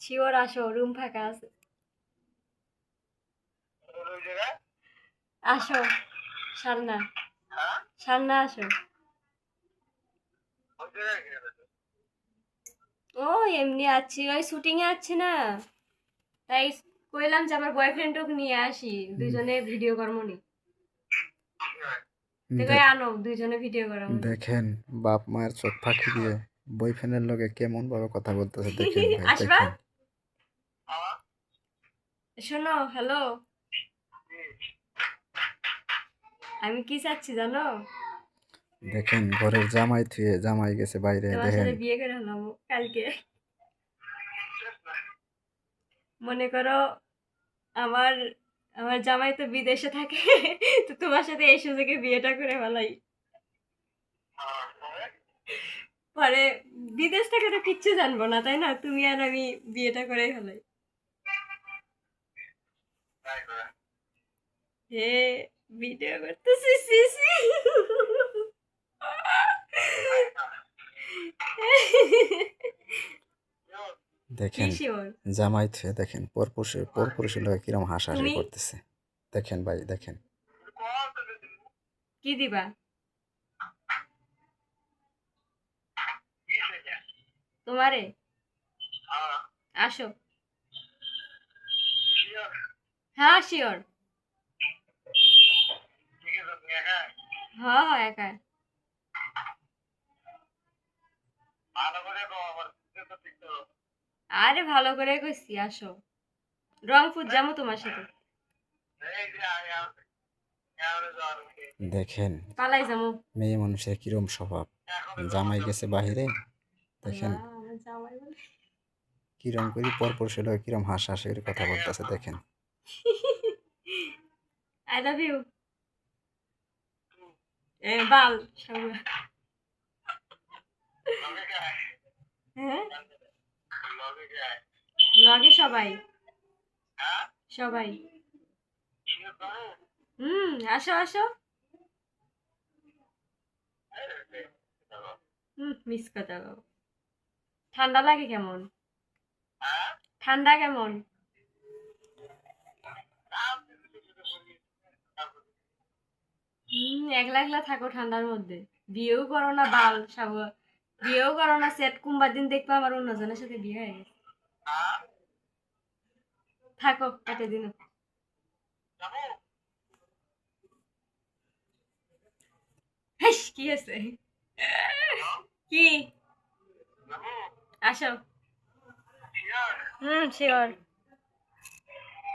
Sure আসো room ফাঁকা আছে। আসো সারনা সারনা আসো। ও এমনি আছি ওই শুটিং এ আছি না। তাই কইলাম যে আমার বয়ফ্রেন্ডকে নিয়ে আসি দুজনে ভিডিও করব নি। আনো দুজনে ভিডিও করাবো দেখেন বাপ মায়ের চোখ ফাঁকি দিয়ে বয়ফ্রেন্ডের লগে কেমন ভাবে কথা বলতেছে দেখেন ভাই আসবা? দেখেন। শোনো হ্যালো আমি কি চাচ্ছি জানো? দেখেন ঘরের জামাই থুয়ে জামাই গেছে বাইরে দেখেন। বিয়ে করে হলাম কালকে। মনে করো আমার আমার জামাই তো বিদেশে থাকে তো তোমার সাথে এই সুযোগে বিয়েটা করে ফেলাই। পরে বিদেশ থেকে তো কিচ্ছু জানব না তাই না? তুমি আর আমি বিয়েটা করেই ফেলাই। হে ভিডিও করতেছি সি সি। দেখেন জামাই থুয়ে দেখেন পরপুরুষের পরপুরুষের লগে কিরম হাসাহাসি করতেছে। দেখেন ভাই দেখেন। কি দিবা? তোমারে? আসো। হ্যাঁ শিওর হ্যাঁ হ্যাঁ একা। আরে ভালো করে কইছি আসো। রংপুর যাব তোমার সাথে। দেখেন পালাই যাব। মেয়ে মানুষের কিরম স্বভাব। জামাই গেছে বাহিরে দেখেন। বলে। কিরম করি পরপুরুষের লগে কিরম হাসাহাসি করে কথা বলতেছে দেখেন। আই লাভ ইউ এ বাল সব হ্যাঁ? লগে সবাই সবাই হুম আসো আসো। হুম মিস কথা। ঠান্ডা লাগে কেমন? ঠান্ডা কেমন হুম একলা একলা থাকো ঠান্ডার মধ্যে। বিয়েও করো না বাল সব বিয়েও করো না সেট কুম্বার দিন দেখব আমার অন্যজনের সাথে বিয়ে হয়ে গেছে। থাকো এতদিন হেস কি আছে কি? আসো। হুম শিওর